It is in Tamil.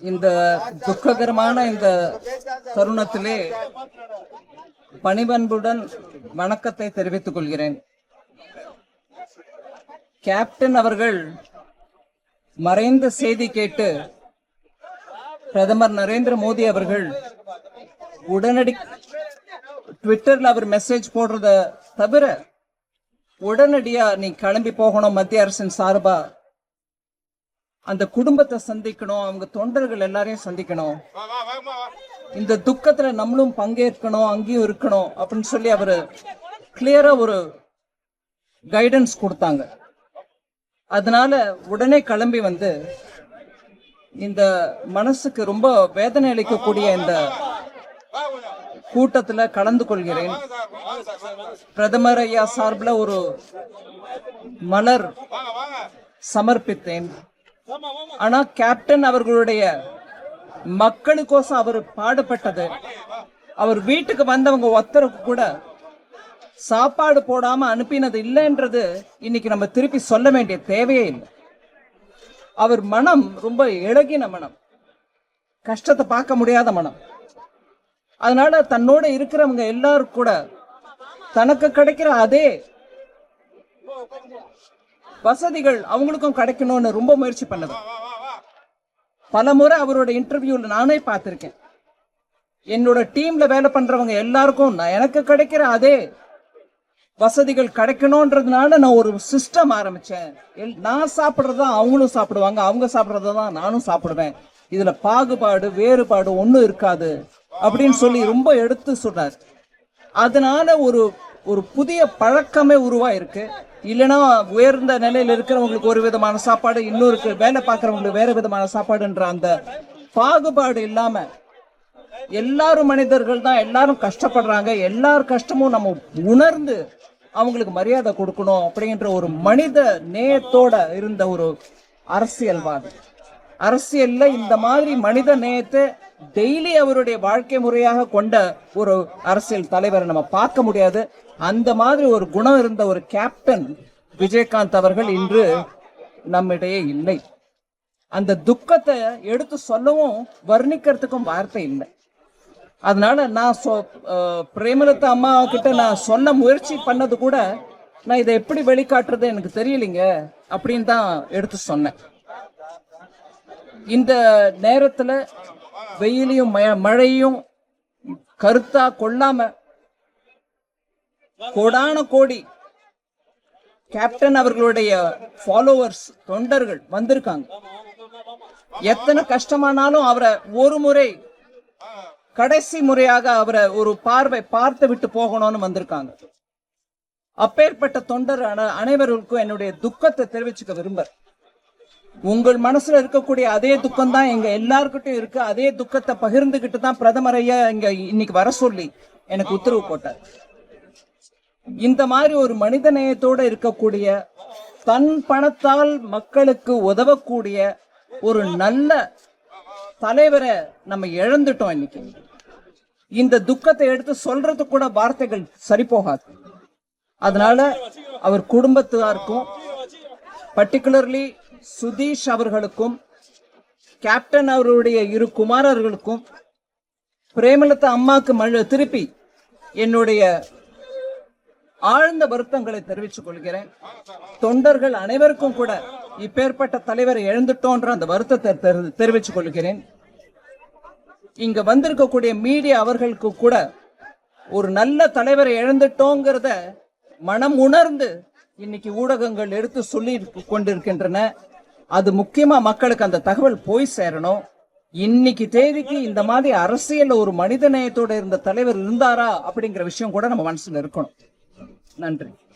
இந்த துக்ககரமான இந்த தருணத்திலே பணிபண்புடன் வணக்கத்தை தெரிவித்துக் கொள்கிறேன். கேப்டன் அவர்கள் மறைந்த செய்தி கேட்டு பிரதமர் நரேந்திர மோடி அவர்கள் உடனடி ட்விட்டர்ல அவர் மெசேஜ் போடுறத தவிர உடனடியா நீ கிளம்பி போகணும் மத்திய அரசின் சார்பா அந்த குடும்பத்தை சந்திக்கணும் அவங்க தொண்டர்கள் எல்லாரையும் சந்திக்கணும். இந்த துக்கத்துல நம்மளும் பங்கேற்கணும் அங்கேயும் இருக்கணும் அப்படின்னு சொல்லி அவரு கிளியரா ஒரு கைடன்ஸ் கொடுத்தாங்க. அதனால உடனே கிளம்பி வந்து இந்த மனசுக்கு ரொம்ப வேதனை அளிக்கக்கூடிய இந்த கூட்டத்துல கலந்து கொள்கிறேன். பிரதமர் ஐயா சார்பில் ஒரு மலர் சமர்ப்பித்தேன். ஆனா கேப்டன் அவர்களுடைய மக்களுக்கோசம் அவர் பாடுபட்டது. அவர் வீட்டுக்கு வந்தவங்க ஒருத்தருக்கு கூட சாப்பாடு போடாம அனுப்பினது இல்லைன்றது இன்னைக்கு நம்ம திருப்பி சொல்ல வேண்டிய தேவையே இல்லை. அவர் மனம் ரொம்ப இழகின மனம். கஷ்டத்தை பார்க்க முடியாத மனம். அதனால தன்னோட இருக்கிறவங்க எல்லாரும் கூட தனக்கு கிடைக்கிற அதே வசதிகள் அவங்களுக்கும் கிடைக்கணும்னு ரொம்ப முயற்சி பண்ணது. பல முறை அவரோட இன்டர்வியூல நானே பார்த்துருக்கேன். என்னோட டீம்ல வேலை பண்றவங்க எல்லாருக்கும் நான் எனக்கு கிடைக்கிற அதே வசதிகள் கிடைக்கணும்ன்றதுனால நான் ஒரு சிஸ்டம் ஆரம்பிச்சேன். எல்- நான் தான் அவங்களும் சாப்பிடுவாங்க. அவங்க சாப்பிட்றத தான் நானும் சாப்பிடுவேன். இதுல பாகுபாடு வேறுபாடு ஒன்றும் இருக்காது. அப்படின்னு சொல்லி ரொம்ப எடுத்து சொன்னார் அதனால ஒரு ஒரு புதிய பழக்கமே உருவாயிருக்கு. இல்லைன்னா உயர்ந்த நிலையில் இருக்கிறவங்களுக்கு ஒரு விதமான சாப்பாடு இன்னொருக்கு வேலை பார்க்குறவங்களுக்கு வேற விதமான சாப்பாடுன்ற அந்த பாகுபாடு இல்லாம எல்லாரும் மனிதர்கள் தான் எல்லாரும் கஷ்டப்படுறாங்க. எல்லார் கஷ்டமும் நம்ம உணர்ந்து அவங்களுக்கு மரியாதை கொடுக்கணும் அப்படிங்கிற ஒரு மனித நேயத்தோட இருந்த ஒரு அரசியல்வாதி. அரசியல்ல இந்த மாதிரி மனித நேயத்தை டெய்லி அவருடைய வாழ்க்கை முறையாக கொண்ட ஒரு அரசியல் தலைவரை நம்ம பார்க்க முடியாது. அந்த மாதிரி ஒரு குணம் இருந்த ஒரு கேப்டன் விஜயகாந்த் அவர்கள் இன்று நம்மிடையே இல்லை. அந்த துக்கத்தை எடுத்து சொல்லவும் வர்ணிக்கிறதுக்கும் வார்த்தை இல்லை. அதனால நான் சொ பிரேமலதா அம்மா கிட்ட நான் சொன்ன முயற்சி பண்ணது கூட நான் இதை எப்படி வெளிக்காட்டுறது எனக்கு தெரியலைங்க அப்படின்னு தான் எடுத்து சொன்னேன். இந்த நேரத்தில் வெயிலையும் மழையும் கருத்தா கொள்ளாம கோடான கோடி கேப்டன் அவர்களுடைய ஃபாலோவர்ஸ் தொண்டர்கள் வந்திருக்காங்க. எத்தனை கஷ்டமானாலும் அவரை ஒரு முறை கடைசி முறையாக அவரை ஒரு பார்வை பார்த்து விட்டு போகணும்னு வந்திருக்காங்க. அப்பேற்பட்ட தொண்டர் அனைவருக்கும் என்னுடைய துக்கத்தை தெரிவிச்சுக்க விரும்புறேன். உங்கள் மனசுல இருக்கக்கூடிய அதே துக்கம் தான் எங்க எல்லாருக்கிட்டும் இருக்கு. அதே துக்கத்தை பகிர்ந்துகிட்டு தான் பிரதமர் ஐயா இங்க இன்னைக்கு வர சொல்லி எனக்கு உத்தரவு போட்டார். இந்த மாதிரி ஒரு மனிதநேயத்தோட இருக்கக்கூடிய தன் பணத்தால் மக்களுக்கு உதவக்கூடிய ஒரு நல்ல தலைவரை நம்ம இழந்துட்டோம் இன்னைக்கு. இந்த துக்கத்தை எடுத்து சொல்றது கூட வார்த்தைகள் சரி போகாது அதனால அவர் குடும்பத்தாருக்கும் பர்டிகுலர்லி சுதீஷ் அவர்களுக்கும் கேப்டன் அவருடைய இரு குமாரர்களுக்கும் பிரேமலதா அம்மாவுக்கு மழ திருப்பி என்னுடைய ஆழ்ந்த வருத்தங்களை தெரிவித்துக் கொள்கிறேன். தொண்டர்கள் அனைவருக்கும் கூட இப்பேற்பட்ட தலைவரை எழுந்துட்டோன்ற அந்த வருத்தத்தை தெரிவித்துக் கொள்கிறேன். இங்க வந்திருக்கக்கூடிய மீடியா அவர்களுக்கு கூட ஒரு நல்ல தலைவரை இழந்துட்டோங்கிறத மனம் உணர்ந்து இன்னைக்கு ஊடகங்கள் எடுத்து சொல்லி கொண்டிருக்கின்றன. அது முக்கியமா மக்களுக்கு அந்த தகவல் போய் சேரணும். இன்னைக்கு தேதிக்கு இந்த மாதிரி அரசியல் ஒரு மனித நேயத்தோட இருந்த தலைவர் இருந்தாரா அப்படிங்கிற விஷயம் கூட நம்ம மனசுல இருக்கணும். நன்றி.